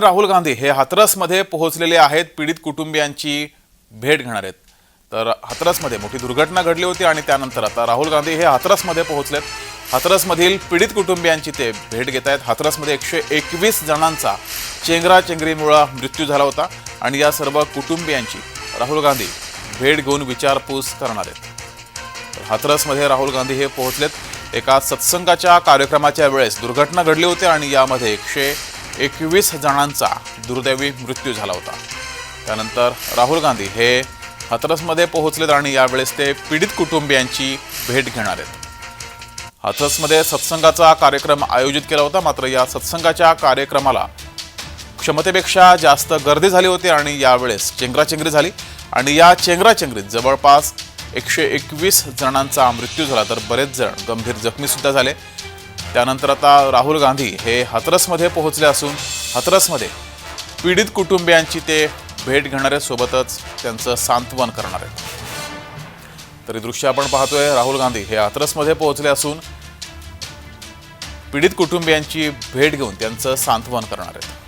राहुल गांधी हे हाथरसमध्ये पोहोचलेले आहेत पीडित कुटुंबियांची भेट घेणार आहेत. तर हाथरसमध्ये मोठी दुर्घटना घडली होती आणि त्यानंतर आता राहुल गांधी हे हाथरसमध्ये पोहोचलेत. हाथरसमधील पीडित कुटुंबियांची ते भेट घेत आहेत. हाथरसमध्ये एकशे एकवीस जणांचा चेंगराचेंगरीमुळे मृत्यू झाला होता आणि या सर्व कुटुंबियांची राहुल गांधी भेट घेऊन विचारपूस करणार आहेत. तर हाथरसमध्ये राहुल गांधी हे पोहोचलेत. एका सत्संगाच्या कार्यक्रमाच्या वेळेस दुर्घटना घडली होती आणि यामध्ये एकशे एकवीस जणांचा दुर्दैवी मृत्यू झाला होता. त्यानंतर राहुल गांधी हे हाथरसमध्ये पोहोचलेत आणि यावेळेस ते पीडित कुटुंबियांची भेट घेणार आहेत. हाथरसमध्ये सत्संगाचा कार्यक्रम आयोजित केला होता मात्र या सत्संगाच्या कार्यक्रमाला क्षमतेपेक्षा जास्त गर्दी झाली होती आणि यावेळेस चेंगराचेंगरी झाली. आणि या चेंगराचेंगरीत जवळपास एकशे एकवीस जणांचा मृत्यू झाला तर बरेच जण गंभीर जखमी सुद्धा झाले. त्यानंतर आता राहुल गांधी हे हाथरसमध्ये पोहोचले असून हाथरसमध्ये पीडित कुटुंबियांची ते भेट घेणार आहेत सोबतच त्यांचं सांत्वन करणार आहेत. तरी दृश्य आपण पाहतोय राहुल गांधी हे हाथरसमध्ये पोहोचले असून पीडित कुटुंबियांची भेट घेऊन त्यांचं सांत्वन करणार आहेत.